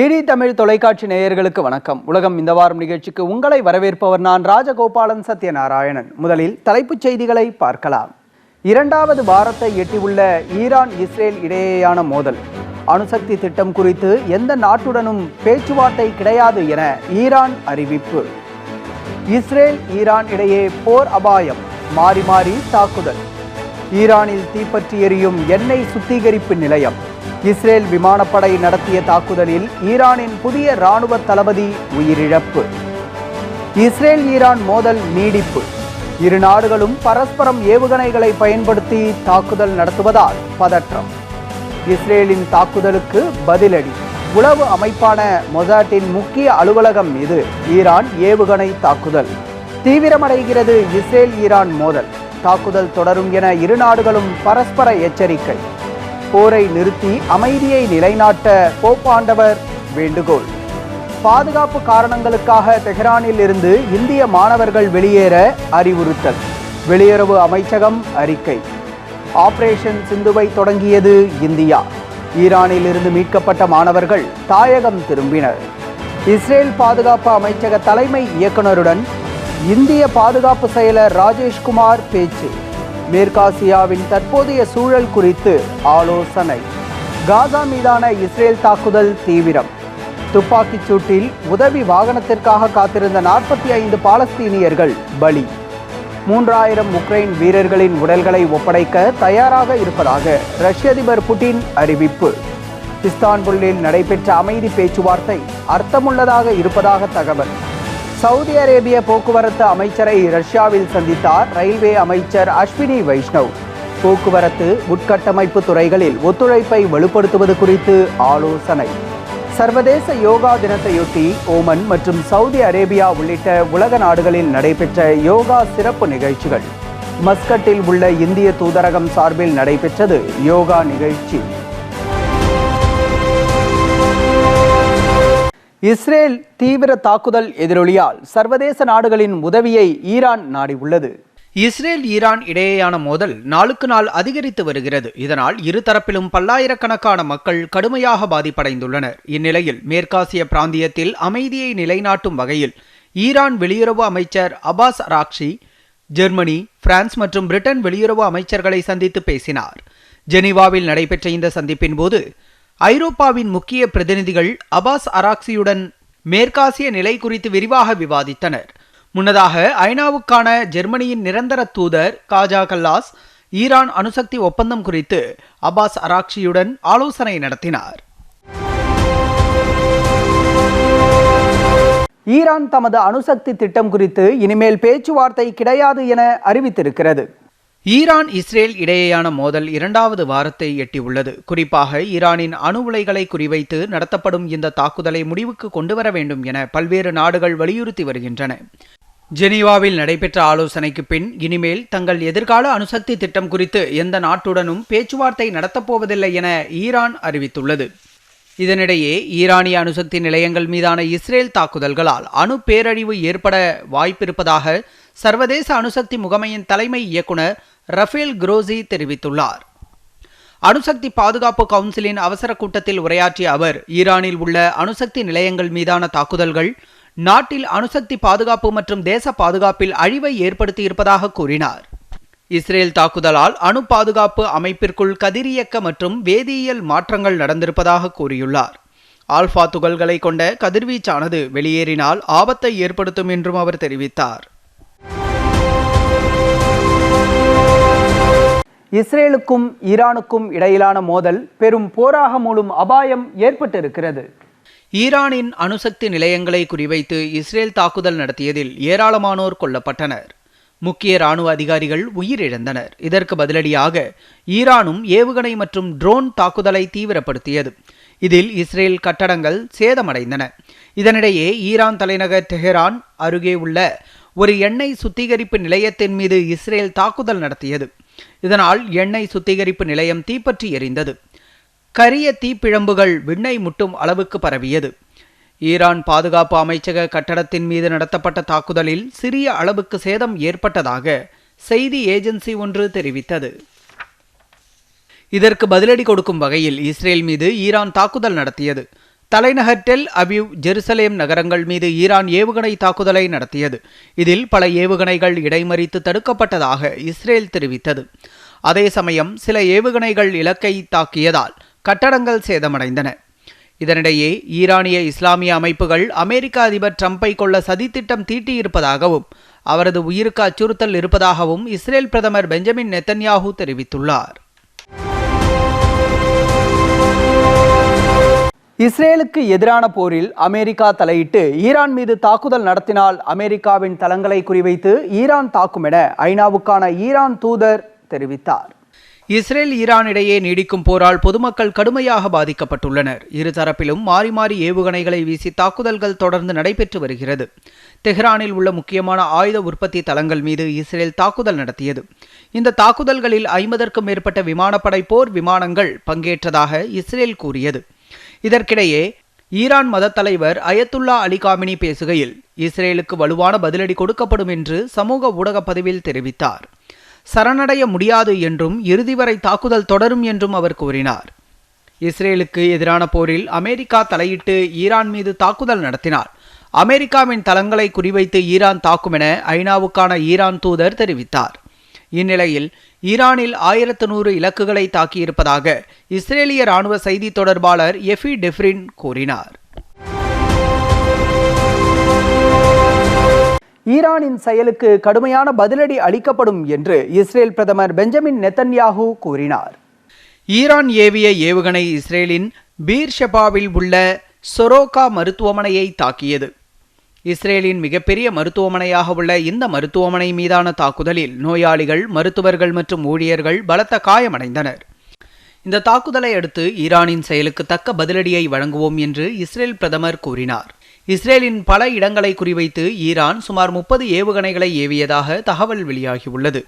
DD Tamil தொலைக்காட்சி நேயர்களுக்கு வணக்கம். உலகம் இந்த வாரம் நிகழ்ச்சிக்கு உங்களை வரவேற்பவர் நான் ராஜகோபாலன் சத்யநாராயணன். முதலில் தலைப்புச் செய்திகளை பார்க்கலாம். இரண்டாவது வாரத்தை எட்டியுள்ள ஈரான் இஸ்ரேல் இடையேயான மோதல். அணுசக்தி திட்டம் குறித்து எந்த நாட்டுடனும் பேச்சுவார்த்தை கிடையாது என ஈரான் அறிவிப்பு. இஸ்ரேல் ஈரான் இடையே போர் அபாயம் மாறி மாறி தாக்குதல். ஈரானில் தீப்பற்றி எரியும் எண்ணெய் சுத்திகரிப்பு நிலையம். இஸ்ரேல் விமானப்படை நடத்திய தாக்குதலில் ஈரானின் புதிய ராணுவ தளபதி உயிரிழப்பு. இஸ்ரேல் ஈரான் மோதல் நீடிப்பு. இரு நாடுகளும் பரஸ்பரம் ஏவுகணைகளை பயன்படுத்தி தாக்குதல் நடத்துவதால் பதற்றம். இஸ்ரேலின் தாக்குதலுக்கு பதிலடி. உளவு அமைப்பான மொசாட்டின் முக்கிய அலுவலகம் மீது ஈரான் ஏவுகணை தாக்குதல். தீவிரமடைகிறது இஸ்ரேல் ஈரான் மோதல். தாக்குதல் தொடரும் என இரு நாடுகளும் பரஸ்பர எச்சரிக்கை. போரை நிறுத்தி அமைதியை நிலைநாட்ட போப்பாண்டவர் வேண்டுகோள். பாதுகாப்பு காரணங்களுக்காக தெஹ்ரானில் இருந்து இந்திய மாணவர்கள் வெளியேற அறிவுறுத்தல். வெளியுறவு அமைச்சகம் அறிக்கை. ஆபரேஷன் சிந்துவை தொடங்கியது இந்தியா. ஈரானில் இருந்து மீட்கப்பட்ட மாணவர்கள் தாயகம் திரும்பினர். இஸ்ரேல் பாதுகாப்பு அமைச்சக தலைமை இயக்குனருடன் இந்திய பாதுகாப்பு செயலர் ராஜேஷ்குமார் பேச்சு. மேற்காசியாவின் தற்போதைய சூழல் குறித்து ஆலோசனை. காசா மீதான இஸ்ரேல் தாக்குதல் தீவிரம். துப்பாக்கிச் சூட்டில் உதவி வாகனத்திற்காக காத்திருந்த நாற்பத்தி ஐந்து பாலஸ்தீனியர்கள் பலி. மூன்றாயிரம் உக்ரைன் வீரர்களின் உடல்களை ஒப்படைக்க தயாராக இருப்பதாக ரஷ்ய அதிபர் புட்டின் அறிவிப்பு. இஸ்தான்புல்லில் நடைபெற்ற அமைதி பேச்சுவார்த்தை அர்த்தமுள்ளதாக இருப்பதாக தகவல். சவுதி அரேபிய போக்குவரத்து அமைச்சரை ரஷ்யாவில் சந்தித்தார் ரயில்வே அமைச்சர் அஸ்வினி வைஷ்ணவ். போக்குவரத்து உட்கட்டமைப்பு துறைகளில் ஒத்துழைப்பை வலுப்படுத்துவது குறித்து ஆலோசனை. சர்வதேச யோகா தினத்தையொட்டி ஓமன் மற்றும் சவுதி அரேபியா உள்ளிட்ட உலக நாடுகளில் நடைபெற்ற யோகா சிறப்பு நிகழ்ச்சிகள். மஸ்கட்டில் உள்ள இந்திய தூதரகம் சார்பில் நடைபெற்றது யோகா நிகழ்ச்சி. இஸ்ரேல் தீவிர தாக்குதல் எதிரொலியால் சர்வதேச நாடுகளின் உதவியை ஈரான் நாடியுள்ளது. இஸ்ரேல் ஈரான் இடையேயான மோதல் நாளுக்கு நாள் அதிகரித்து வருகிறது. இதனால் இருதரப்பிலும் பல்லாயிரக்கணக்கான மக்கள் கடுமையாக பாதிப்படைந்துள்ளனர். இந்நிலையில் மேற்காசிய பிராந்தியத்தில் அமைதியை நிலைநாட்டும் வகையில் ஈரான் வெளியுறவு அமைச்சர் அபாஸ் ராக்ஷி ஜெர்மனி பிரான்ஸ் மற்றும் பிரிட்டன் வெளியுறவு அமைச்சர்களை சந்தித்து பேசினார். ஜெனீவாவில் நடைபெற்ற இந்த சந்திப்பின் போது ஐரோப்பாவின் முக்கிய பிரதிநிதிகள் அபாஸ் அராக்சியுடன் மேற்காசிய நிலை குறித்து விரிவாக விவாதித்தனர். முன்னதாக ஐநாவுக்கான ஜெர்மனியின் நிரந்தர தூதர் காஜா கல்லாஸ் ஈரான் அணுசக்தி ஒப்பந்தம் குறித்து அபாஸ் அராக்ஷியுடன் ஆலோசனை நடத்தினார். ஈரான் தமது அணுசக்தி திட்டம் குறித்து இனிமேல் பேச்சுவார்த்தை கிடையாது என அறிவித்திருக்கிறது. ஈரான் இஸ்ரேல் இடையேயான மோதல் இரண்டாவது வாரத்தை எட்டியுள்ளது. குறிப்பாக ஈரானின் அணு உலைகளை குறிவைத்து நடத்தப்படும் இந்த தாக்குதலை முடிவுக்கு கொண்டுவர வேண்டும் என பல்வேறு நாடுகள் வலியுறுத்தி வருகின்றன. ஜெனீவாவில் நடைபெற்ற ஆலோசனைக்கு பின் இனிமேல் தங்கள் எதிர்கால அணுசக்தி திட்டம் குறித்து எந்த நாட்டுடனும் பேச்சுவார்த்தை நடத்தப்போவதில்லை என ஈரான் அறிவித்துள்ளது. இதனிடையே ஈரானிய அணுசக்தி நிலையங்கள் மீதான இஸ்ரேல் தாக்குதல்களால் அணு பேரழிவு ஏற்பட வாய்ப்பிருப்பதாக சர்வதேச அணுசக்தி முகமையின் தலைமை இயக்குனர் ரஃபேல் குரோசி தெரிவித்துள்ளார். அணுசக்தி பாதுகாப்பு கவுன்சிலின் அவசர கூட்டத்தில் உரையாற்றிய அவர் ஈரானில் உள்ள அணுசக்தி நிலையங்கள் மீதான தாக்குதல்கள் நாட்டில் அணுசக்தி பாதுகாப்பு மற்றும் தேச பாதுகாப்பில் அழிவை ஏற்படுத்தியிருப்பதாக கூறினார். இஸ்ரேல் தாக்குதலால் அணு பாதுகாப்பு அமைப்பிற்குள் கதிரியக்க மற்றும் வேதியியல் மாற்றங்கள் நடந்திருப்பதாக கூறியுள்ளார். ஆல்பா துகள்களை கொண்ட கதிர்வீச்சானது வெளியேறினால் ஆபத்தை ஏற்படுத்தும் என்றும் அவர் தெரிவித்தார். இஸ்ரேலுக்கும் ஈரானுக்கும் இடையிலான மோதல் பெரும் போராக மூலம் அபாயம் ஏற்பட்டிருக்கிறது. ஈரானின் அணுசக்தி நிலையங்களை குறிவைத்து இஸ்ரேல் தாக்குதல் நடத்தியதில் ஏராளமானோர் கொல்லப்பட்டனர். முக்கிய ராணுவ அதிகாரிகள் உயிரிழந்தனர். இதற்கு பதிலடியாக ஈரானும் ஏவுகணை மற்றும் ட்ரோன் தாக்குதலை தீவிரப்படுத்தியது. இதில் இஸ்ரேல் கட்டடங்கள் சேதமடைந்தன. இதனிடையே ஈரான் தலைநகர் தெஹரான் அருகே உள்ள ஒரு எண்ணெய் சுத்திகரிப்பு நிலையத்தின் மீது இஸ்ரேல் தாக்குதல் நடத்தியது. இதனால் எண்ணெய் சுத்திகரிப்பு நிலையம் தீப்பற்றி எரிந்தது. கரிய தீப்பிழம்புகள் விண்ணை முட்டும் அளவுக்கு பரவியது. ஈரான் பாதுகாப்பு அமைச்சக கட்டடத்தின் மீது நடத்தப்பட்ட தாக்குதலில் சிறிய அளவுக்கு சேதம் ஏற்பட்டதாக செய்தி ஏஜென்சி ஒன்று தெரிவித்தது. இதற்கு பதிலடி கொடுக்கும் வகையில் இஸ்ரேல் மீது ஈரான் தாக்குதல் நடத்தியது. தலைநகர் டெல் அபிவ் ஜெருசலேம் நகரங்கள் மீது ஈரான் ஏவுகணை தாக்குதலை நடத்தியது. இதில் பல ஏவுகணைகள் இடைமறித்து தடுக்கப்பட்டதாக இஸ்ரேல் தெரிவித்தது. அதே சமயம் சில ஏவுகணைகள் இலக்கை தாக்கியதால் கட்டடங்கள் சேதமடைந்தன. இதனிடையே ஈரானிய இஸ்லாமிய அமைப்புகள் அமெரிக்க அதிபர் ட்ரம்பை கொள்ள சதித்திட்டம் தீட்டியிருப்பதாகவும் அவரது உயிருக்கு அச்சுறுத்தல் இருப்பதாகவும் இஸ்ரேல் பிரதமர் பெஞ்சமின் நெத்தன்யாஹூ தெரிவித்துள்ளார். இஸ்ரேலுக்கு எதிரான போரில் அமெரிக்கா தலையிட்டு ஈரான் மீது தாக்குதல் நடத்தினால் அமெரிக்காவின் தளங்களை குறிவைத்து ஈரான் தாக்கும் என ஐநாவுக்கான ஈரான் தூதர் தெரிவித்தார். இஸ்ரேல் ஈரான் இடையே நீடிக்கும் போரால் பொதுமக்கள் கடுமையாக பாதிக்கப்பட்டுள்ளனர். இருதரப்பிலும் மாறி மாறி ஏவுகணைகளை வீசி தாக்குதல்கள் தொடர்ந்து நடைபெற்று வருகிறது. தெஹ்ரானில் உள்ள முக்கியமான ஆயுத உற்பத்தி தளங்கள் மீது இஸ்ரேல் தாக்குதல் நடத்தியது. இந்த தாக்குதல்களில் ஐம்பதற்கும் மேற்பட்ட விமானப்படை போர் விமானங்கள் பங்கேற்றதாக இஸ்ரேல் கூறியது. இதற்கிடையே ஈரான் மத தலைவர் அயத்துல்லா அலி காமினி பேசுகையில் இஸ்ரேலுக்கு வலுவான பதிலடி கொடுக்கப்படும் என்று சமூக ஊடக பதிவில் தெரிவித்தார். சரணடைய முடியாது என்றும் இறுதி வரை தாக்குதல் தொடரும் என்றும் அவர் கூறினார். இஸ்ரேலுக்கு எதிரான போரில் அமெரிக்கா தலையிட்டு ஈரான் மீது தாக்குதல் நடத்தினார். அமெரிக்காவின் தளங்களை குறிவைத்து ஈரான் தாக்கும் என ஐநாவுக்கான ஈரான் தூதர் தெரிவித்தார். இந்நிலையில் ஈரானில் ஆயிரத்து நூறு இலக்குகளை தாக்கியிருப்பதாக இஸ்ரேலிய ராணுவ செய்தி தொடர்பாளர் எஃபி டெஃப்ரின் கூறினார். ஈரானின் செயலுக்கு கடுமையான பதிலடி அளிக்கப்படும் என்று இஸ்ரேல் பிரதமர் பெஞ்சமின் நெத்தன்யாஹூ கூறினார். ஈரான் ஏவிய ஏவுகணை இஸ்ரேலின் பீர் ஷெபாவில் உள்ள சொரோகா மருத்துவமனையை தாக்கியது. இஸ்ரேலின் மிகப்பெரிய மருத்துவமனையாக உள்ள இந்த மருத்துவமனை மீதான தாக்குதலில் நோயாளிகள் மருத்துவர்கள் மற்றும் ஊழியர்கள் பலத்த காயமடைந்தனர். இந்த தாக்குதலை அடுத்து ஈரானின் செயலுக்கு தக்க பதிலடியை வழங்குவோம் என்று இஸ்ரேல் பிரதமர் கூறினார். இஸ்ரேலின் பல இடங்களை குறிவைத்து ஈரான் சுமார் முப்பது ஏவுகணைகளை ஏவியதாக தகவல் வெளியாகியுள்ளது.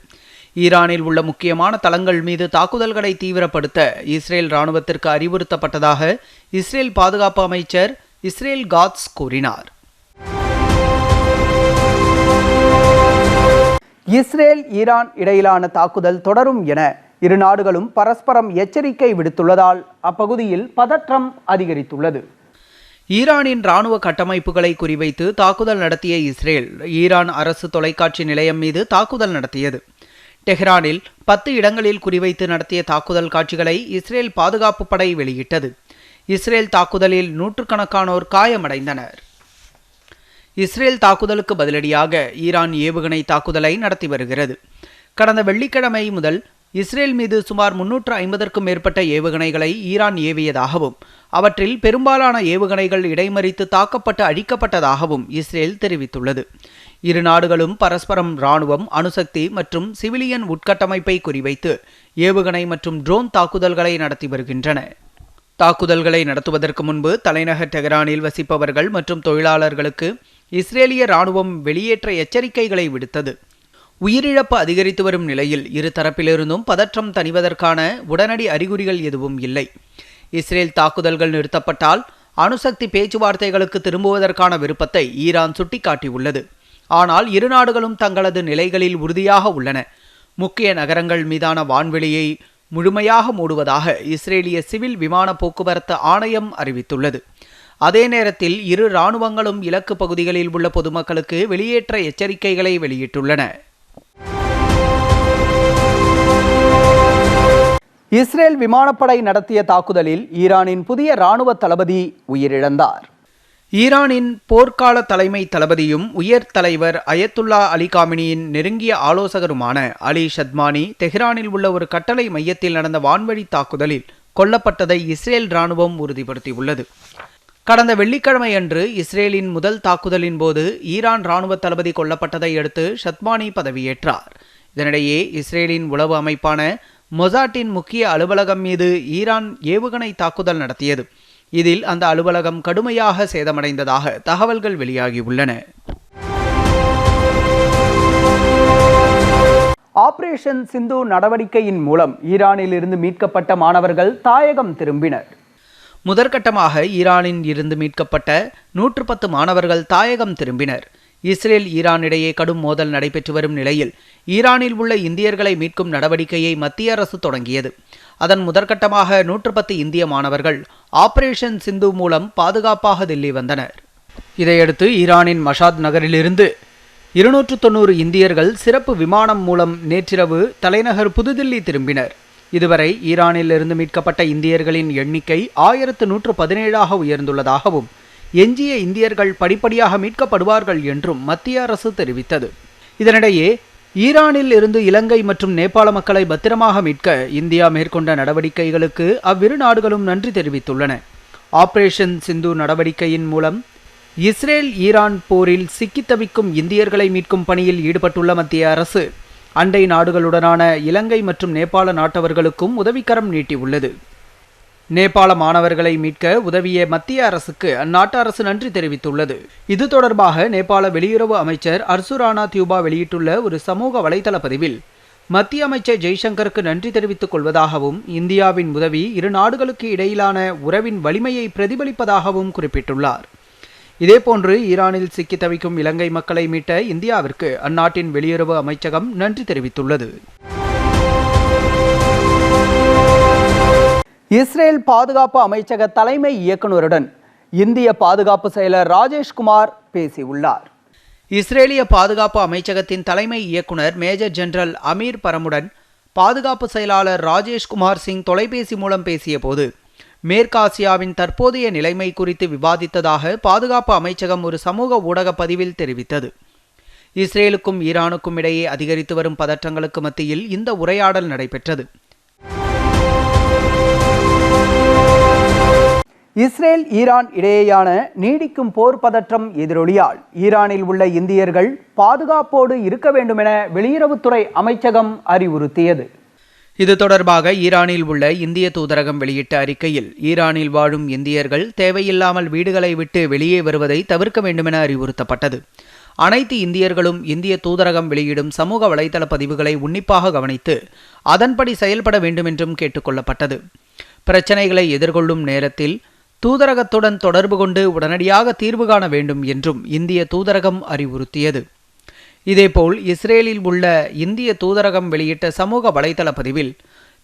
ஈரானில் உள்ள முக்கியமான தளங்கள் மீது தாக்குதல்களை தீவிரப்படுத்த இஸ்ரேல் ராணுவத்திற்கு அறிவுறுத்தப்பட்டதாக இஸ்ரேல் பாதுகாப்பு அமைச்சர் இஸ்ரேல் காட்ஸ் கூறினார். இஸ்ரேல் ஈரான் இடையிலான தாக்குதல் தொடரும் என இரு நாடுகளும் பரஸ்பரம் எச்சரிக்கை விடுத்துள்ளதால் அப்பகுதியில் பதற்றம் அதிகரித்துள்ளது. ஈரானின் ராணுவ கட்டமைப்புகளை குறிவைத்து தாக்குதல் நடத்திய இஸ்ரேல் ஈரான் அரசு தொலைக்காட்சி நிலையம் மீது தாக்குதல் நடத்தியது. டெஹ்ரானில் பத்து இடங்களில் குறிவைத்து நடத்திய தாக்குதல் காட்சிகளை இஸ்ரேல் பாதுகாப்பு படை வெளியிட்டது. இஸ்ரேல் தாக்குதலில் நூற்றுக்கணக்கானோர் காயமடைந்தனர். இஸ்ரேல் தாக்குதலுக்கு பதிலடியாக ஈரான் ஏவுகணை தாக்குதலை நடத்தி வருகிறது. கடந்த வெள்ளிக்கிழமை முதல் இஸ்ரேல் மீது சுமார் முன்னூற்று ஐம்பதற்கும் மேற்பட்ட ஏவுகணைகளை ஈரான் ஏவியதாகவும் அவற்றில் பெரும்பாலான ஏவுகணைகள் இடைமறித்து தாக்கப்பட்டு அழிக்கப்பட்டதாகவும் இஸ்ரேல் தெரிவித்துள்ளது. இரு நாடுகளும் பரஸ்பரம் இராணுவம் அணுசக்தி மற்றும் சிவிலியன் உட்கட்டமைப்பை குறிவைத்து ஏவுகணை மற்றும் ட்ரோன் தாக்குதல்களை நடத்தி வருகின்றன. தாக்குதல்களை நடத்துவதற்கு முன்பு தலைநகர் டெஹரானில் வசிப்பவர்கள் மற்றும் தொழிலாளர்களுக்கு இஸ்ரேலிய ராணுவம் வெளியேற்ற எச்சரிக்கைகளை விடுத்தது. உயிரிழப்பு அதிகரித்து வரும் நிலையில் இரு தரப்பிலிருந்தும் பதற்றம் தணிவதற்கான உடனடி அறிகுறிகள் எதுவும் இல்லை. இஸ்ரேல் தாக்குதல்கள் நிறுத்தப்பட்டால் அணுசக்தி பேச்சுவார்த்தைகளுக்கு திரும்புவதற்கான விருப்பத்தை ஈரான் சுட்டிக்காட்டியுள்ளது. ஆனால் இரு நாடுகளும் தங்களது நிலைகளில் உறுதியாக உள்ளன. முக்கிய நகரங்கள் மீதான வான்வெளியை முழுமையாக மூடுவதாக இஸ்ரேலிய சிவில் விமான போக்குவரத்து ஆணையம் அறிவித்துள்ளது. அதே நேரத்தில் இரு இராணுவங்களும் இலக்கு பகுதிகளில் உள்ள பொதுமக்களுக்கு வெளியேற்ற எச்சரிக்கைகளை வெளியிட்டுள்ளன. இஸ்ரேல் விமானப்படை நடத்திய தாக்குதலில் ஈரானின் புதிய இராணுவ தளபதி உயிரிழந்தார். ஈரானின் போர்க்கால தலைமை தளபதியும் உயர் தலைவர் அயத்துல்லா அலி காமினியின் நெருங்கிய ஆலோசகருமான அலி ஷத்மானி தெஹ்ரானில் உள்ள ஒரு கட்டளை மையத்தில் நடந்த வான்வழி தாக்குதலில் கொல்லப்பட்டதை இஸ்ரேல் இராணுவம் உறுதிப்படுத்தியுள்ளது. கடந்த வெள்ளிக்கிழமையன்று இஸ்ரேலின் முதல் தாக்குதலின் போது ஈரான் ராணுவ தளபதி கொல்லப்பட்டதை அடுத்து ஷத்மானி பதவியேற்றார். இதனிடையே இஸ்ரேலின் உளவு அமைப்பான மொசாட்டின் முக்கிய அலுவலகம் மீது ஈரான் ஏவுகணை தாக்குதல் நடத்தியது. இதில் அந்த அலுவலகம் கடுமையாக சேதமடைந்ததாக தகவல்கள் வெளியாகியுள்ளன. ஆபரேஷன் சிந்து நடவடிக்கையின் மூலம் ஈரானில் இருந்து மீட்கப்பட்ட மாணவர்கள் தாயகம் திரும்பினர். முதற்கட்டமாக ஈரானில் இருந்து மீட்கப்பட்ட நூற்று பத்து மாணவர்கள் தாயகம் திரும்பினர். இஸ்ரேல் ஈரான் இடையே கடும் மோதல் நடைபெற்று வரும் நிலையில் ஈரானில் உள்ள இந்தியர்களை மீட்கும் நடவடிக்கையை மத்திய அரசு தொடங்கியது. அதன் முதற்கட்டமாக நூற்று பத்து இந்திய மாணவர்கள் ஆபரேஷன் சிந்து மூலம் பாதுகாப்பாக தில்லி வந்தனர். இதையடுத்து ஈரானின் மஷாத் நகரிலிருந்து இருநூற்று தொண்ணூறு இந்தியர்கள் சிறப்பு விமானம் மூலம் நேற்றிரவு தலைநகர் புதுதில்லி திரும்பினர். இதுவரை ஈரானில் இருந்து மீட்கப்பட்ட இந்தியர்களின் எண்ணிக்கை ஆயிரத்து நூற்று பதினேழாக உயர்ந்துள்ளதாகவும் எஞ்சிய இந்தியர்கள் படிப்படியாக மீட்கப்படுவார்கள் என்றும் மத்திய அரசு தெரிவித்தது. இதனிடையே ஈரானில் இருந்து இலங்கை மற்றும் நேபாள மக்களை பத்திரமாக மீட்க இந்தியா மேற்கொண்ட நடவடிக்கைகளுக்கு அவ்விரு நாடுகளும் நன்றி தெரிவித்துள்ளன. ஆபரேஷன் சிந்து நடவடிக்கையின் மூலம் இஸ்ரேல் ஈரான் போரில் சிக்கித் தவிக்கும் இந்தியர்களை மீட்கும் பணியில் ஈடுபட்டுள்ள மத்திய அரசு அண்டை நாடுகளுடனான இலங்கை மற்றும் நேபாள நாட்டவர்களுக்கும் உதவிக்கரம் நீட்டியுள்ளது. நேபாள மாணவர்களை மீட்க உதவிய மத்திய அரசுக்கு அந்நாட்டு அரசு நன்றி தெரிவித்துள்ளது. இது தொடர்பாக நேபாள வெளியுறவு அமைச்சர் அர்சுரானா தியூபா வெளியிட்டுள்ள ஒரு சமூக வலைதள பதிவில் மத்திய அமைச்சர் ஜெய்சங்கருக்கு நன்றி தெரிவித்துக் கொள்வதாகவும் இந்தியாவின் உதவி இரு நாடுகளுக்கு இடையிலான உறவின் வலிமையை பிரதிபலிப்பதாகவும் குறிப்பிட்டுள்ளார். இதேபோன்று ஈரானில் சிக்கி தவிக்கும் இலங்கை மக்களை மீட்ட இந்தியாவிற்கு அந்நாட்டின் வெளியுறவு அமைச்சகம் நன்றி தெரிவித்துள்ளது. இஸ்ரேல் பாதுகாப்பு அமைச்சக தலைமை இயக்குநருடன் இந்திய பாதுகாப்பு செயலர் ராஜேஷ்குமார் பேசியுள்ளார். இஸ்ரேலிய பாதுகாப்பு அமைச்சகத்தின் தலைமை இயக்குனர் மேஜர் ஜெனரல் அமீர் பரமுடன் பாதுகாப்பு செயலாளர் ராஜேஷ்குமார் சிங் தொலைபேசி மூலம் பேசியபோது மேற்காசியாவின் தற்போதைய நிலைமை குறித்து விவாதித்ததாக பாதுகாப்பு அமைச்சகம் ஒரு சமூக ஊடக பதிவில் தெரிவித்தது. இஸ்ரேலுக்கும் ஈரானுக்கும் இடையே அதிகரித்து வரும் பதற்றங்களுக்கு மத்தியில் இந்த உரையாடல் நடைபெற்றது. இஸ்ரேல் ஈரான் இடையேயான நீடிக்கும் போர் பதற்றம் எதிரொலியால் ஈரானில் உள்ள இந்தியர்கள் பாதுகாப்போடு இருக்க வேண்டுமென வெளியுறவுத்துறை அமைச்சகம் அறிவுறுத்தியது. இது தொடர்பாக ஈரானில் உள்ள இந்திய தூதரகம் வெளியிட்ட அறிக்கையில் ஈரானில் வாழும் இந்தியர்கள் தேவையில்லாமல் வீடுகளை விட்டு வெளியே வருவதை தவிர்க்க வேண்டுமென அறிவுறுத்தப்பட்டது. அனைத்து இந்தியர்களும் இந்திய தூதரகம் வெளியிடும் சமூக வலைதள பதிவுகளை உன்னிப்பாக கவனித்து அதன்படி செயல்பட வேண்டுமென்றும் கேட்டுக்கொள்ளப்பட்டது. பிரச்சனைகளை எதிர்கொள்ளும் நேரத்தில் தூதரகத்துடன் தொடர்பு கொண்டு உடனடியாக தீர்வு காண வேண்டும் என்றும் இந்திய தூதரகம் அறிவுறுத்தியது. இதேபோல் இஸ்ரேலில் உள்ள இந்திய தூதரகம் வெளியிட்ட சமூக வலைதள பதிவில்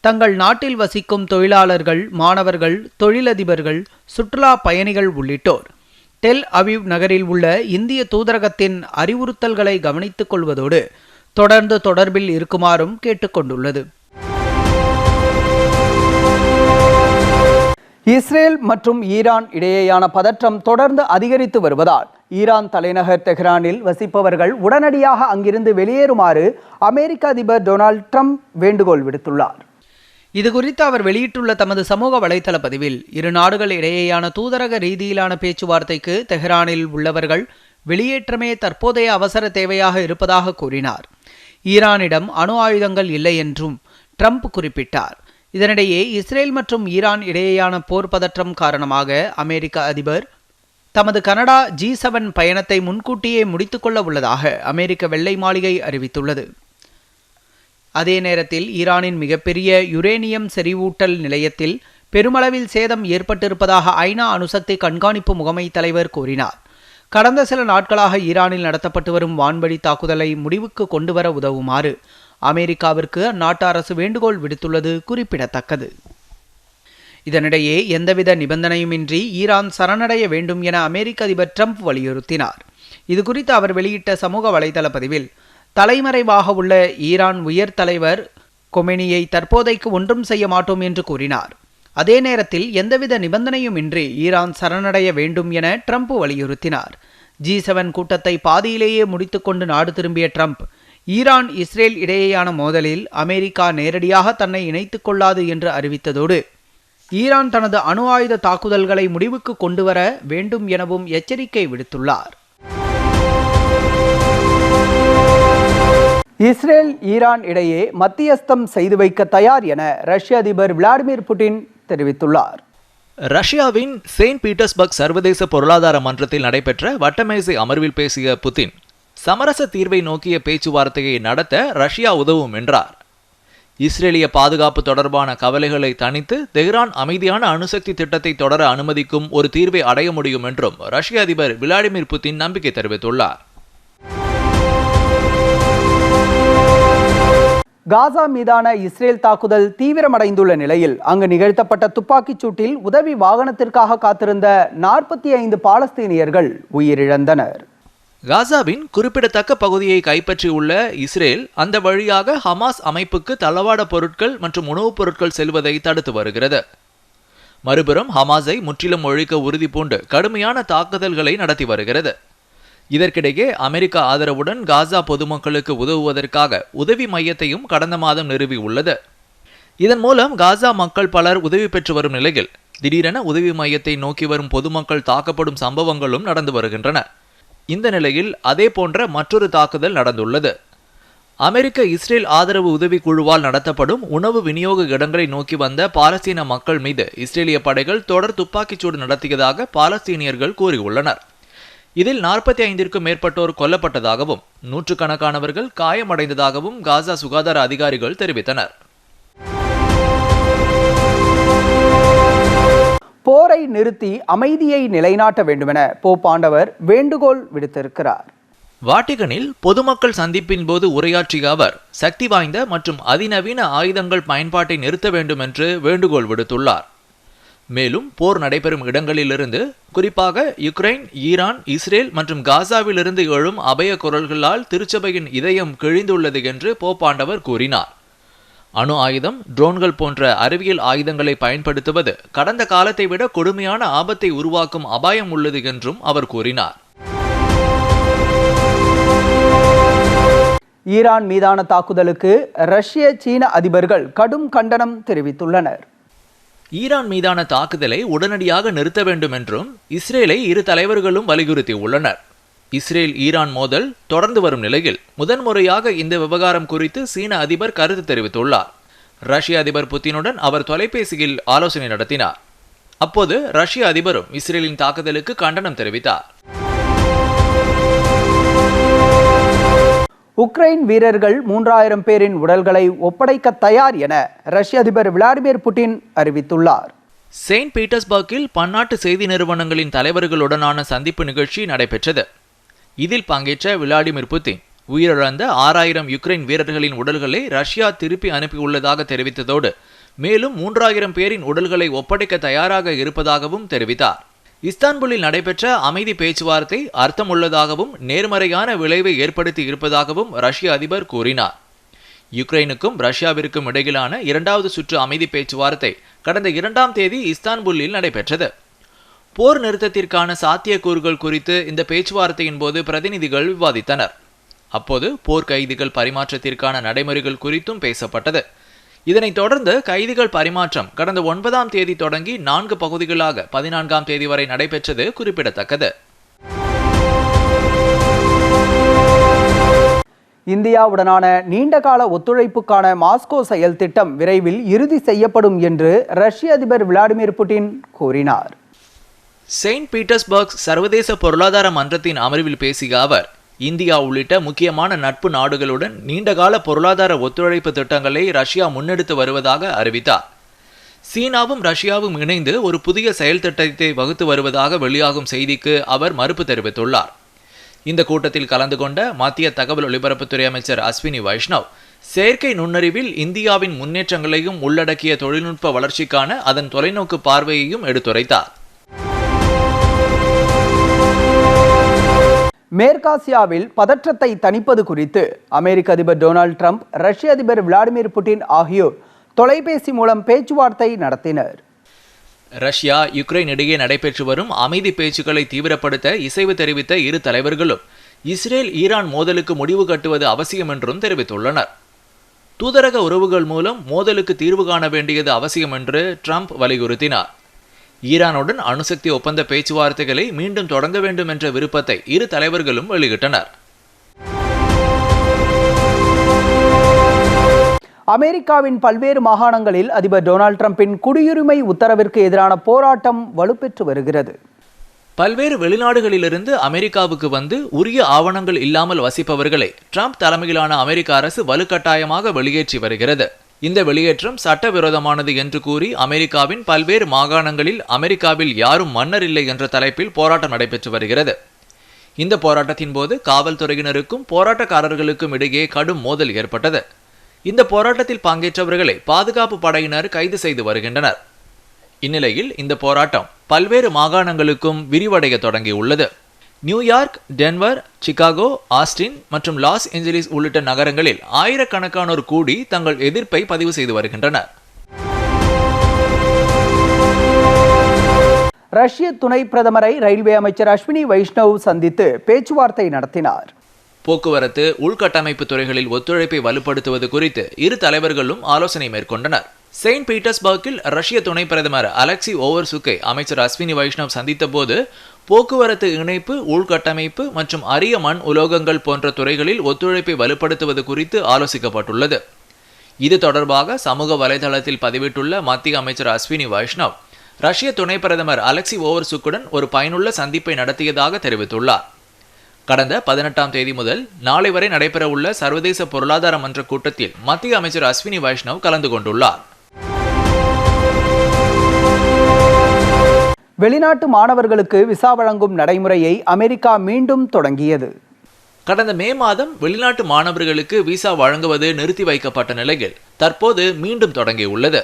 தங்கள் நாட்டில் வசிக்கும் தொழிலாளர்கள் மாணவர்கள் தொழிலதிபர்கள் சுற்றுலா பயணிகள் உள்ளிட்டோர் டெல் அவிவ் நகரில் உள்ள இந்திய தூதரகத்தின் அறிவுறுத்தல்களை கவனித்துக் கொள்வதோடு தொடர்ந்து தொடர்பில் இருக்குமாறும் கேட்டுக்கொண்டுள்ளது இஸ்ரேல் மற்றும் ஈரான் இடையேயான பதற்றம் தொடர்ந்து அதிகரித்து வருவதால் ஈரான் தலைநகர் தெஹ்ரானில் வசிப்பவர்கள் உடனடியாக அங்கிருந்து வெளியேறுமாறு அமெரிக்க அதிபர் டொனால்ட் ட்ரம்ப் வேண்டுகோள் விடுத்துள்ளார். இது குறித்து அவர் வெளியிட்டுள்ள தமது சமூக வலைதள பதிவில் இரு நாடுகள் இடையேயான தூதரக ரீதியிலான பேச்சுவார்த்தைக்கு தெஹ்ரானில் உள்ளவர்கள் வெளியேற்றமே தற்போதைய அவசர தேவையாக இருப்பதாக கூறினார். ஈரானிடம் அணு ஆயுதங்கள் இல்லை என்றும் ட்ரம்ப் குறிப்பிட்டார். இதனிடையே இஸ்ரேல் மற்றும் ஈரான் இடையேயான போர் பதற்றம் காரணமாக அமெரிக்க அதிபர் தமது கனடா ஜி செவன் பயணத்தை முன்கூட்டியே முடித்துக்கொள்ள உள்ளதாக அமெரிக்க வெள்ளை மாளிகை அறிவித்துள்ளது. அதே நேரத்தில் ஈரானின் மிகப்பெரிய யுரேனியம் செறிவூட்டல் நிலையத்தில் பெருமளவில் சேதம் ஏற்பட்டிருப்பதாக ஐநா அணுசக்தி கண்காணிப்பு முகமை தலைவர் கூறினார். கடந்த சில நாட்களாக ஈரானில் நடத்தப்பட்டு வரும் வான்வழி தாக்குதலை முடிவுக்கு கொண்டுவர உதவுமாறு அமெரிக்காவிற்கு அந்நாட்டு அரசு வேண்டுகோள் விடுத்துள்ளது குறிப்பிடத்தக்கது. இதனிடையே எந்தவித நிபந்தனையுமின்றி ஈரான் சரணடைய வேண்டும் என அமெரிக்க அதிபர் ட்ரம்ப் வலியுறுத்தினார். இதுகுறித்து அவர் வெளியிட்ட சமூக வலைதள பதிவில் தலைமறைவாக உள்ள ஈரான் உயர் தலைவர் கொமெனியை தற்போதைக்கு ஒன்றும் செய்ய மாட்டோம் என்று கூறினார். அதே நேரத்தில் எந்தவித நிபந்தனையுமின்றி ஈரான் சரணடைய வேண்டும் என ட்ரம்ப் வலியுறுத்தினார். ஜி செவன் கூட்டத்தை பாதியிலேயே முடித்துக்கொண்டு நாடு திரும்பிய ட்ரம்ப் ஈரான் இஸ்ரேல் இடையேயான மோதலில் அமெரிக்கா நேரடியாக தன்னை இணைத்துக் கொள்ளாது என்று அறிவித்ததோடு ஈரான் தனது அணு ஆயுத தாக்குதல்களை முடிவுக்கு கொண்டுவர வேண்டும் எனவும் எச்சரிக்கை விடுத்துள்ளார். இஸ்ரேல் ஈரான் இடையே மத்தியஸ்தம் செய்து வைக்க தயார் என ரஷ்ய அதிபர் விளாடிமிர் புட்டின் தெரிவித்துள்ளார். ரஷ்யாவின் செயின்ட் பீட்டர்ஸ்பர்க் சர்வதேச பொருளாதார மன்றத்தில் நடைபெற்ற வட்டமேசை அமர்வில் பேசிய புதின் சமரச தீர்வை நோக்கிய பேச்சுவார்த்தையை நடத்த ரஷ்யா உதவும் என்றார். இஸ்ரேலிய பாதுகாப்பு தொடர்பான கவலைகளை தணித்து தெஹ்ரான் அமைதியான அணுசக்தி திட்டத்தை தொடர அனுமதிக்கும் ஒரு தீர்வை அடைய முடியும் என்றும் ரஷ்ய அதிபர் விளாடிமிர் புதின் நம்பிக்கை தெரிவித்துள்ளார். காசா மீதான இஸ்ரேல் தாக்குதல் தீவிரமடைந்துள்ள நிலையில் அங்கு நிகழ்த்தப்பட்ட துப்பாக்கிச் சூட்டில் உதவி வாகனத்திற்காக காத்திருந்த நாற்பத்தி ஐந்து பாலஸ்தீனியர்கள் உயிரிழந்தனர். காசாவின் குறிப்பிடத்தக்க பகுதியை கைப்பற்றியுள்ள இஸ்ரேல் அந்த வழியாக ஹமாஸ் அமைப்புக்கு தளவாட பொருட்கள் மற்றும் உணவுப் பொருட்கள் செல்வதை தடுத்து வருகிறது. மறுபுறம் ஹமாஸை முற்றிலும் ஒழிக்க உறுதி பூண்டு கடுமையான தாக்குதல்களை நடத்தி வருகிறது. இதற்கிடையே அமெரிக்கா ஆதரவுடன் காசா பொதுமக்களுக்கு உதவுவதற்காக உதவி மையத்தையும் கடந்த மாதம் நிறுவியுள்ளது இதன் மூலம் காசா மக்கள் பலர் உதவி பெற்று வரும் நிலையில் திடீரென உதவி மையத்தை நோக்கி வரும் பொதுமக்கள் தாக்கப்படும் சம்பவங்களும் நடந்து வருகின்றன. இந்த நிலையில் அதே போன்ற மற்றொரு தாக்குதல் நடந்துள்ளது. அமெரிக்க இஸ்ரேல் ஆதரவு உதவி குழுவால் நடத்தப்படும் உணவு விநியோக இடங்களை நோக்கி வந்த பாலஸ்தீன மக்கள் மீது இஸ்ரேலிய படைகள் தொடர் துப்பாக்கிச்சூடு நடத்தியதாக பாலஸ்தீனியர்கள் கூறியுள்ளனர். இதில் நாற்பத்தி ஐந்திற்கும் மேற்பட்டோர் கொல்லப்பட்டதாகவும் நூற்றுக்கணக்கானவர்கள் காயமடைந்ததாகவும் காசா சுகாதார அதிகாரிகள் தெரிவித்தனர். போரை நிறுத்தி அமைதியை நிலைநாட்ட வேண்டுமென போப்பாண்டவர் வேண்டுகோள் விடுத்திருக்கிறார். வாட்டிகனில் பொதுமக்கள் சந்திப்பின் போது உரையாற்றிய அவர் சக்தி வாய்ந்த மற்றும் அதிநவீன ஆயுதங்கள் பயன்பாட்டை நிறுத்த வேண்டும் என்று வேண்டுகோள் விடுத்துள்ளார். மேலும் போர் நடைபெறும் இடங்களிலிருந்து குறிப்பாக யுக்ரைன் ஈரான் இஸ்ரேல் மற்றும் காசாவிலிருந்து எழும் அபய குரல்களால் திருச்சபையின் இதயம் கிழிந்துள்ளது என்று போப்பாண்டவர் கூறினார். அணு ஆயுதம் ட்ரோன்கள் போன்ற அறிவியல் ஆயுதங்களை பயன்படுத்துவது கடந்த காலத்தை விட கொடுமையான ஆபத்தை உருவாக்கும் அபாயம் உள்ளது என்றும் அவர் கூறினார். ஈரான் மீதான தாக்குதலுக்கு ரஷ்ய சீன அதிபர்கள் கடும் கண்டனம் தெரிவித்துள்ளனர். ஈரான் மீதான தாக்குதலை உடனடியாக நிறுத்த வேண்டும் என்றும் இஸ்ரேலை இரு தலைவர்களும் வலியுறுத்தியுள்ளனர். இஸ்ரேல் ஈரான் மோதல் தொடர்ந்து வரும் நிலையில் முதன்முறையாக இந்த விவகாரம் குறித்து சீன அதிபர் கருத்து தெரிவித்துள்ளார். ரஷ்ய அதிபர் புத்தினுடன் அவர் தொலைபேசியில் ஆலோசனை நடத்தினார். அப்போது ரஷ்ய அதிபரும் இஸ்ரேலின் தாக்குதலுக்கு கண்டனம் தெரிவித்தார். உக்ரைன் வீரர்கள் மூன்றாயிரம் பேரின் உடல்களை ஒப்படைக்க தயார் என ரஷ்ய அதிபர் விளாடிமிர் புட்டின் அறிவித்துள்ளார். செயின்ட் பீட்டர்ஸ்பர்க்கில் பன்னாட்டு செய்தி நிறுவனங்களின் தலைவர்களுடனான சந்திப்பு நிகழ்ச்சி நடைபெற்றது. இதில் பங்கேற்ற விளாடிமிர் புட்டின் உயிரிழந்த ஆறாயிரம் யுக்ரைன் வீரர்களின் உடல்களை ரஷ்யா திருப்பி அனுப்பியுள்ளதாக தெரிவித்ததோடு மேலும் மூன்றாயிரம் பேரின் உடல்களை ஒப்படைக்க தயாராக இருப்பதாகவும் தெரிவித்தார். இஸ்தான்புல்லில் நடைபெற்ற அமைதி பேச்சுவார்த்தை அர்த்தமுள்ளதாகவும் நேர்மறையான விளைவை ஏற்படுத்தி இருப்பதாகவும் ரஷ்ய அதிபர் கூறினார். யுக்ரைனுக்கும் ரஷ்யாவிற்கும் இடையிலான இரண்டாவது சுற்று அமைதி பேச்சுவார்த்தை கடந்த இரண்டாம் தேதி இஸ்தான்புல்லில் நடைபெற்றது. போர் நிறுத்தத்திற்கான சாத்தியக்கூறுகள் குறித்து இந்த பேச்சுவார்த்தையின் போது பிரதிநிதிகள் விவாதித்தனர். அப்போது போர் கைதிகள் பரிமாற்றத்திற்கான நடைமுறைகள் குறித்தும் பேசப்பட்டது. இதனைத் தொடர்ந்து கைதிகள் பரிமாற்றம் கடந்த ஒன்பதாம் தேதி தொடங்கி நான்கு பகுதிகளாக பதினான்காம் தேதி வரை நடைபெற்றது குறிப்பிடத்தக்கது. இந்தியாவுடனான நீண்டகால ஒத்துழைப்புக்கான மாஸ்கோ செயல் திட்டம் விரைவில் இறுதி செய்யப்படும் என்று ரஷ்ய அதிபர் விளாடிமிர் புட்டின் கூறினார். செயின்ட் பீட்டர்ஸ்பர்க் சர்வதேச பொருளாதார மன்றத்தின் அமர்வில் பேசிய அவர் இந்தியா உள்ளிட்ட முக்கியமான நட்பு நாடுகளுடன் நீண்டகால பொருளாதார ஒத்துழைப்பு திட்டங்களை ரஷ்யா முன்னெடுத்து வருவதாக அறிவித்தார். சீனாவும் ரஷ்யாவும் இணைந்து ஒரு புதிய செயல் திட்டத்தை வகுத்து வருவதாக வெளியாகும் செய்திக்கு அவர் மறுப்பு தெரிவித்துள்ளார். இந்த கூட்டத்தில் கலந்து கொண்ட மத்திய தகவல் ஒலிபரப்புத்துறை அமைச்சர் அஸ்வினி வைஷ்ணவ் செயற்கை நுண்ணறிவில் இந்தியாவின் முன்னேற்றங்களையும் உள்ளடக்கிய தொழில்நுட்ப வளர்ச்சிக்கான அதன் தொலைநோக்கு பார்வையையும் எடுத்துரைத்தார். மேற்காசியாவில் பதற்றத்தை தணிப்பது குறித்து அமெரிக்க அதிபர் டொனால்ட் ட்ரம்ப் ரஷ்ய அதிபர் விளாடிமிர் புட்டின் ஆகியோர் தொலைபேசி மூலம் பேச்சுவார்த்தை நடத்தினர். ரஷ்யா யுக்ரைன் இடையே நடைபெற்று வரும் அமைதி பேச்சுக்களை தீவிரப்படுத்த இசைவு தெரிவித்த இரு தலைவர்களும் இஸ்ரேல் ஈரான் மோதலுக்கு முடிவு கட்டுவது அவசியம் என்றும் தெரிவித்துள்ளனர். தூதரக உறவுகள் மூலம் மோதலுக்கு தீர்வு காண வேண்டியது அவசியம் என்று ட்ரம்ப் வலியுறுத்தினார். ஈரானுடன் அணுசக்தி ஒப்பந்த பேச்சுவார்த்தைகளை மீண்டும் தொடங்க வேண்டும் என்ற விருப்பத்தை இரு தலைவர்களும் வெளியிட்டனர். அமெரிக்காவின் பல்வேறு மாகாணங்களில் அதிபர் டொனால்ட் ட்ரம்பின் குடியுரிமை உத்தரவிற்கு எதிரான போராட்டம் வலுப்பெற்று வருகிறது. பல்வேறு வெளிநாடுகளிலிருந்து அமெரிக்காவுக்கு வந்து உரிய ஆவணங்கள் இல்லாமல் வசிப்பவர்களை ட்ரம்ப் தலைமையிலான அமெரிக்க அரசு வலுக்கட்டாயமாக வெளியேற்றி வருகிறது. இந்த வெளியேற்றம் சட்டவிரோதமானது என்று கூறி அமெரிக்காவின் பல்வேறு மாகாணங்களில் அமெரிக்காவில் யாரும் மன்னர் இல்லை என்ற தலைப்பில் போராட்டம் நடைபெற்று வருகிறது. இந்த போராட்டத்தின் போது காவல்துறையினருக்கும் போராட்டக்காரர்களுக்கும் இடையே கடும் மோதல் ஏற்பட்டது. இந்த போராட்டத்தில் பங்கேற்றவர்களை பாதுகாப்பு படையினர் கைது செய்து வருகின்றனர். இந்நிலையில் இந்த போராட்டம் பல்வேறு மாகாணங்களுக்கும் விரிவடைய தொடங்கியுள்ளது. New York Denver Chicago Austin மற்றும் லாஸ் ஏஞ்சலிஸ் உள்ளிட்ட நகரங்களில் ஆயிரக்கணக்கானோர் கூடி தங்கள் எதிர்ப்பை பதிவு செய்து வருகின்றனர். ரஷ்ய துணை பிரதமரை ரயில்வே அமைச்சர் அஸ்வினி வைஷ்ணவ் சந்தித்து பேச்சுவார்த்தை நடத்தினார். போக்குவரத்து உள்கட்டமைப்பு துறைகளில் ஒத்துழைப்பை வலுப்படுத்துவது குறித்து இரு தலைவர்களும் ஆலோசனை மேற்கொண்டனர். செயின்ட் பீட்டர்ஸ்பர்க்கில் ரஷ்ய துணை பிரதமர் அலெக்சி ஓவர்சுக்கை அமைச்சர் அஸ்வினி வைஷ்ணவ் சந்தித்த போது போக்குவரத்து இணைப்பு உள்கட்டமைப்பு மற்றும் அரிய மண் உலோகங்கள் போன்ற துறைகளில் ஒத்துழைப்பை வலுப்படுத்துவது குறித்து ஆலோசிக்கப்பட்டுள்ளது. இது தொடர்பாக சமூக வலைதளத்தில் பதிவிட்டுள்ள மத்திய அமைச்சர் அஸ்வினி வைஷ்ணவ் ரஷ்ய துணை பிரதமர் அலெக்சி ஓவர்சுக்குடன் ஒரு பயனுள்ள சந்திப்பை நடத்தியதாக தெரிவித்துள்ளார். கடந்த பதினெட்டாம் தேதி முதல் நாளை வரை நடைபெறவுள்ள சர்வதேச பொருளாதார மன்ற கூட்டத்தில் மத்திய அமைச்சர் அஸ்வினி வைஷ்ணவ் கலந்து கொண்டுள்ளார். வெளிநாட்டு மாணவர்களுக்கு விசா வழங்கும் நடைமுறையை அமெரிக்கா மீண்டும் தொடங்கியது. கடந்த மே மாதம் வெளிநாட்டு மாணவர்களுக்கு விசா வழங்குவது நிறுத்தி வைக்கப்பட்ட நிலையில் தற்போது மீண்டும் தொடங்கியுள்ளது.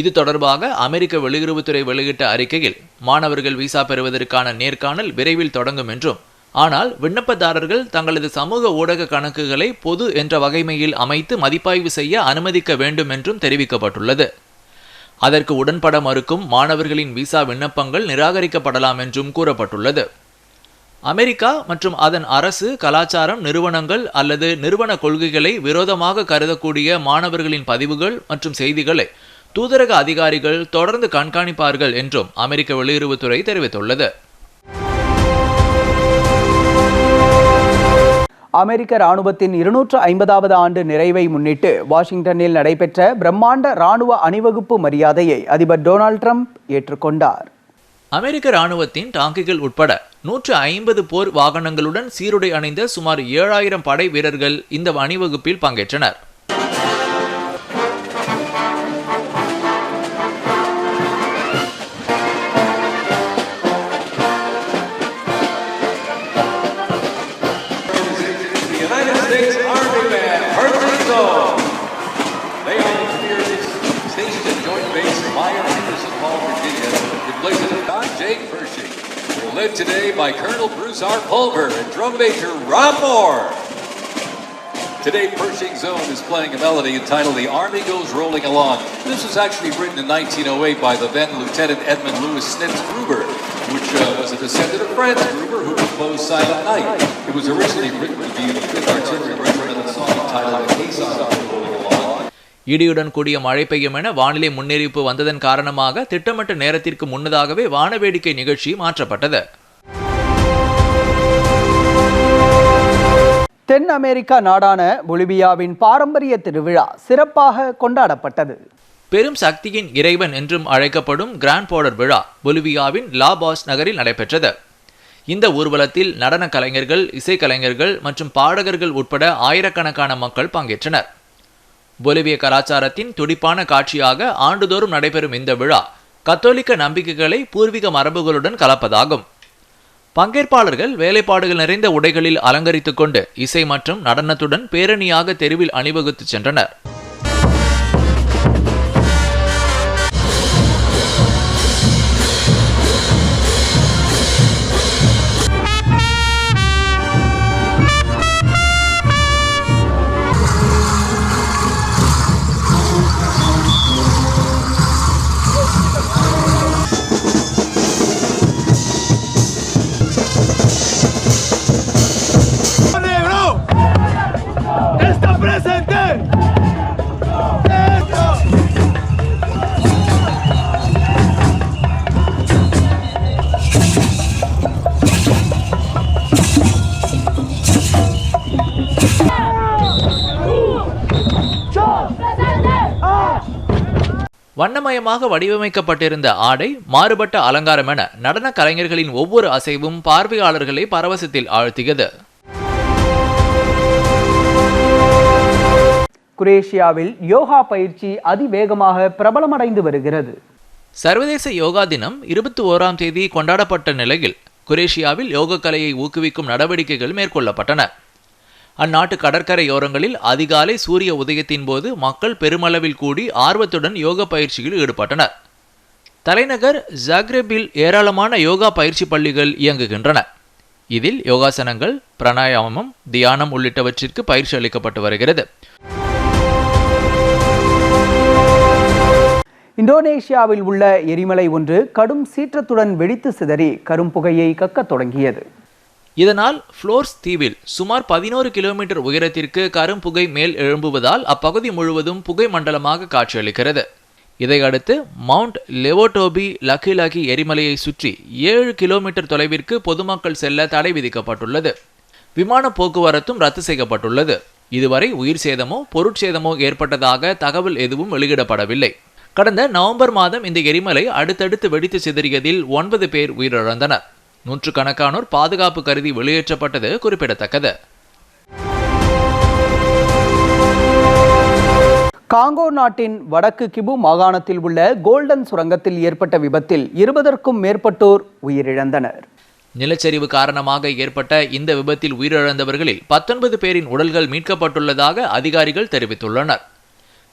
இது தொடர்பாக அமெரிக்க வெளியுறவுத்துறை வெளியிட்ட அறிக்கையில் மாணவர்கள் விசா பெறுவதற்கான நேர்காணல் விரைவில் தொடங்கும் என்றும் ஆனால் விண்ணப்பதாரர்கள் தங்களது சமூக ஊடக கணக்குகளை பொது என்ற வகைமையில் அமைத்து மதிப்பாய்வு செய்ய அனுமதிக்க வேண்டும் என்றும் தெரிவிக்கப்பட்டுள்ளது. அதற்கு உடன்பட மறுக்கும் மாணவர்களின் விசா விண்ணப்பங்கள் நிராகரிக்கப்படலாம் என்றும் கூறப்பட்டுள்ளது. அமெரிக்கா மற்றும் அதன் அரசு கலாச்சாரம் நிறுவனங்கள் அல்லது நிறுவன கொள்கைகளை விரோதமாக கருதக்கூடிய மாணவர்களின் பதிவுகள் மற்றும் செய்திகளை தூதரக அதிகாரிகள் தொடர்ந்து கண்காணிப்பார்கள் என்றும் அமெரிக்க வெளியுறவுத்துறை தெரிவித்துள்ளது. அமெரிக்க ராணுவத்தின் இருநூற்று ஐம்பதாவது ஆண்டு நிறைவை முன்னிட்டு வாஷிங்டனில் நடைபெற்ற பிரம்மாண்ட ராணுவ அணிவகுப்பு மரியாதையை அதிபர் டொனால்ட் ட்ரம்ப் ஏற்றுக்கொண்டார். அமெரிக்க ராணுவத்தின் டாங்கிகள் உட்பட நூற்று ஐம்பது போர் வாகனங்களுடன் சீருடை அணிந்த சுமார் ஏழாயிரம் படை வீரர்கள் இந்த அணிவகுப்பில் பங்கேற்றனர். today by Colonel Bruce R. Pulver and drum major Rob Moore. Today, Pershing Zone is playing a melody entitled The Army Goes Rolling Along. This was actually written in 1908 by the then Lieutenant Edmund Louis Snips Gruber, which uh, was a descendant of Franz Gruber, who composed Silent Night. It was originally written to be a 5th Artillery Regimental song entitled The Case Army Rolling Along. இடியுடன் கூடிய மழை பெய்யும் என வானிலை முன்னறிவிப்பு வந்ததன் காரணமாக திட்டமிட்ட நேரத்திற்கு முன்னதாகவே வானவேடிக்கை நிகழ்ச்சி மாற்றப்பட்டது தென் அமெரிக்கா நாடான பொலிவியாவின் பாரம்பரிய திருவிழா சிறப்பாக கொண்டாடப்பட்டது. பெரும் சக்தியின் இறைவன் என்றும் அழைக்கப்படும் கிராண்ட் போர்டர் விழா பொலிவியாவின் லாபாஸ் நகரில் நடைபெற்றது. இந்த ஊர்வலத்தில் நடன கலைஞர்கள் இசைக்கலைஞர்கள் மற்றும் பாடகர்கள் உட்பட ஆயிரக்கணக்கான மக்கள் பங்கேற்றனர். பொலிவிய கலாச்சாரத்தின் துடிப்பான காட்சியாக ஆண்டுதோறும் நடைபெறும் இந்த விழா கத்தோலிக்க நம்பிக்கைகளை பூர்வீக மரபுகளுடன் கலப்பதாகும். பங்கேற்பாளர்கள் வேலைப்பாடுகள் நிறைந்த உடைகளில் அலங்கரித்துக் கொண்டு இசை மற்றும் நடனத்துடன் பேரணியாக தெருவில் அணிவகுத்துச் சென்றனர். வண்ணமயமாக வடிவமைக்கப்பட்டிருந்த ஆடை மாறுபட்ட அலங்காரம் என நடன கலைஞர்களின் ஒவ்வொரு அசைவும் பார்வையாளர்களை பரவசத்தில் ஆழ்த்தியது. குரேஷியாவில் யோகா பயிற்சி அதிவேகமாக பிரபலமடைந்து வருகிறது. சர்வதேச யோகா தினம் இருபத்தி ஓராம் தேதி கொண்டாடப்பட்ட நிலையில் குரேஷியாவில் யோக கலையை ஊக்குவிக்கும் நடவடிக்கைகள் மேற்கொள்ளப்பட்டன. அந்நாட்டு கடற்கரையோரங்களில் அதிகாலை சூரிய உதயத்தின் போது மக்கள் பெருமளவில் கூடி ஆர்வத்துடன் யோக பயிற்சியில் ஈடுபட்டனர். தலைநகர் ஜாக்ரெபில் ஏராளமான யோகா பயிற்சி பள்ளிகள் இயங்குகின்றன. இதில் யோகாசனங்கள் பிராணாயாமம் தியானம் உள்ளிட்டவற்றிற்கு பயிற்சி அளிக்கப்பட்டு வருகிறது. இந்தோனேஷியாவில் உள்ள எரிமலை ஒன்று கடும் சீற்றத்துடன் வெடித்து சிதறி கரும் புகையை கக்கத் தொடங்கியது. இதனால் ஃப்ளோர்ஸ் தீவில் சுமார் பதினோரு கிலோமீட்டர் உயரத்திற்கு கரும்புகை மேல் எழும்புவதால் அப்பகுதி முழுவதும் புகை மண்டலமாக காட்சியளிக்கிறது. இதையடுத்து மவுண்ட் லெவோட்டோபி லக்கி லக்கி எரிமலையை சுற்றி ஏழு கிலோமீட்டர் தொலைவிற்கு பொதுமக்கள் செல்ல தடை விதிக்கப்பட்டுள்ளது. விமான போக்குவரத்தும் ரத்து செய்யப்பட்டுள்ளது. இதுவரை உயிர் சேதமோ பொருட்சேதமோ ஏற்பட்டதாக தகவல் எதுவும் வெளியிடப்படவில்லை. கடந்த நவம்பர் மாதம் இந்த எரிமலை அடுத்தடுத்து வெடித்து சிதறியதில் ஒன்பது பேர் உயிரிழந்தனர். நூற்றுக்கணக்கானோர் பாதுகாப்பு கருதி வெளியேற்றப்பட்டது குறிப்பிடத்தக்கது. காங்கோ நாட்டின் வடக்கு கிபு மாகாணத்தில் உள்ள கோல்டன் சுரங்கத்தில் ஏற்பட்ட விபத்தில் இருபதற்கும் மேற்பட்டோர் உயிரிழந்தனர். நிலச்சரிவு காரணமாக ஏற்பட்ட இந்த விபத்தில் உயிரிழந்தவர்களில் பத்தொன்பது பேரின் உடல்கள் மீட்கப்பட்டுள்ளதாக அதிகாரிகள் தெரிவித்துள்ளனர்.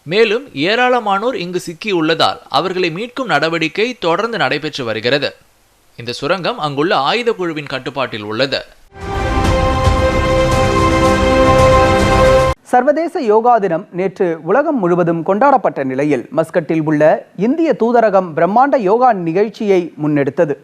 மேலும் ஏராளமானோர் இங்கு சிக்கியுள்ளதால் அவர்களை மீட்கும் நடவடிக்கை தொடர்ந்து நடைபெற்று வருகிறது. இந்த சுரங்கம் அங்குள்ள ஆயுத குழுவின் கட்டுப்பாட்டில் உள்ளது. சர்வதேச யோகா தினம் நேற்று உலகம் முழுவதும் கொண்டாடப்பட்ட நிலையில் மஸ்கட்டில் உள்ள இந்திய தூதரகம் பிரம்மாண்ட யோகா நிகழ்ச்சியை முன்னெடுத்தது.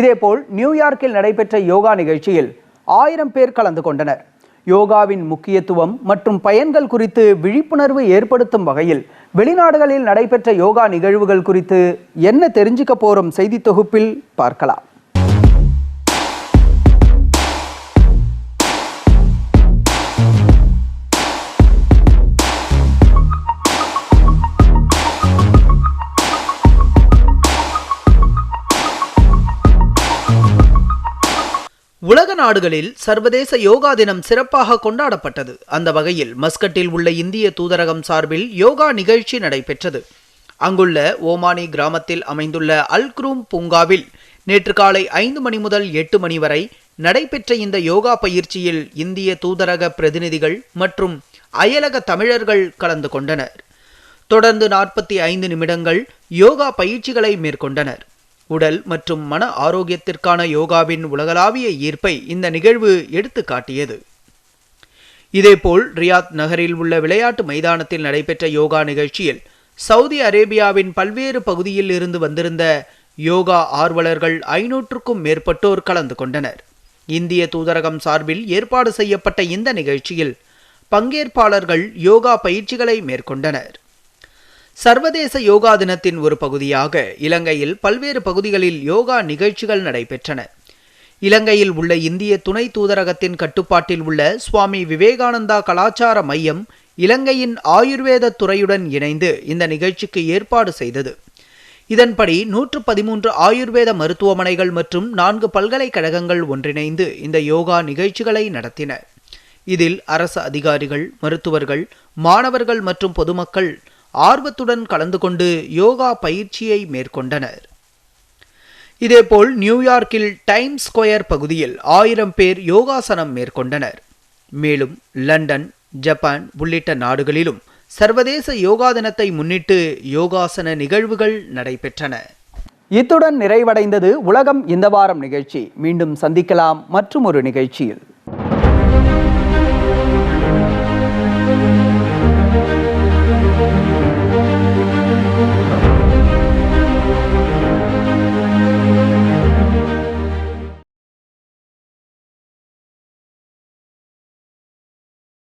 இதேபோல் நியூயார்க்கில் நடைபெற்ற யோகா நிகழ்ச்சியில் ஆயிரம் பேர் கலந்து கொண்டனர். யோகாவின் முக்கியத்துவம் மற்றும் பயன்கள் குறித்து விழிப்புணர்வு ஏற்படுத்தும் வகையில் வெளிநாடுகளில் நடைபெற்ற யோகா நிகழ்வுகள் குறித்து என்ன தெரிஞ்சுக்க போறோம் செய்தி தொகுப்பில் பார்க்கலாம். உலக நாடுகளில் சர்வதேச யோகா தினம் சிறப்பாக கொண்டாடப்பட்டது. அந்த வகையில் மஸ்கட்டில் உள்ள இந்திய தூதரகம் சார்பில் யோகா நிகழ்ச்சி நடைபெற்றது. அங்குள்ள ஓமானி கிராமத்தில் அமைந்துள்ள அல்க்ரூம் பூங்காவில் நேற்று காலை ஐந்து மணி முதல் எட்டு மணி வரை நடைபெற்ற இந்த யோகா பயிற்சியில் இந்திய தூதரக பிரதிநிதிகள் மற்றும் அயலக தமிழர்கள் கலந்து கொண்டனர். தொடர்ந்து நாற்பத்தி ஐந்து நிமிடங்கள் யோகா பயிற்சிகளை மேற்கொண்டனர். உடல் மற்றும் மன ஆரோக்கியத்திற்கான யோகாவின் உலகளாவிய ஈர்ப்பை இந்த நிகழ்வு எடுத்து காட்டியது. இதேபோல் ரியாத் நகரில் உள்ள விளையாட்டு மைதானத்தில் நடைபெற்ற யோகா நிகழ்ச்சியில் சவுதி அரேபியாவின் பல்வேறு பகுதியில் இருந்து வந்திருந்த யோகா ஆர்வலர்கள் ஐநூற்றுக்கும் மேற்பட்டோர் கலந்து கொண்டனர். இந்திய தூதரகம் சார்பில் ஏற்பாடு செய்யப்பட்ட இந்த நிகழ்ச்சியில் பங்கேற்பாளர்கள் யோகா பயிற்சிகளை மேற்கொண்டனர். சர்வதேச யோகா தினத்தின் ஒரு பகுதியாக இலங்கையில் பல்வேறு பகுதிகளில் யோகா நிகழ்ச்சிகள் நடைபெற்றன. இலங்கையில் உள்ள இந்திய துணை தூதரகத்தின் கட்டுப்பாட்டில் உள்ள சுவாமி விவேகானந்தா கலாச்சார மையம் இலங்கையின் ஆயுர்வேத துறையுடன் இணைந்து இந்த நிகழ்ச்சிக்கு ஏற்பாடு செய்தது. இதன்படி நூற்று பதிமூன்று ஆயுர்வேத மருத்துவமனைகள் மற்றும் நான்கு பல்கலைக்கழகங்கள் ஒன்றிணைந்து இந்த யோகா நிகழ்ச்சிகளை நடத்தின. இதில் அரசு அதிகாரிகள் மருத்துவர்கள் மாணவர்கள் மற்றும் பொதுமக்கள் ஆர்வத்துடன் கலந்து கொண்டு யோகா பயிற்சியை மேற்கொண்டனர். இதேபோல் நியூயார்க்கில் டைம் ஸ்கொயர் பகுதியில் ஆயிரம் பேர் யோகாசனம் மேற்கொண்டனர். மேலும் லண்டன் ஜப்பான் உள்ளிட்ட நாடுகளிலும் சர்வதேச யோகா தினத்தை முன்னிட்டு யோகாசன நிகழ்வுகள் நடைபெற்றன. இத்துடன் நிறைவடைந்தது உலகம் இந்த வாரம் நிகழ்ச்சி. மீண்டும் சந்திக்கலாம். மற்றும் ஒரு நிகழ்ச்சியில்.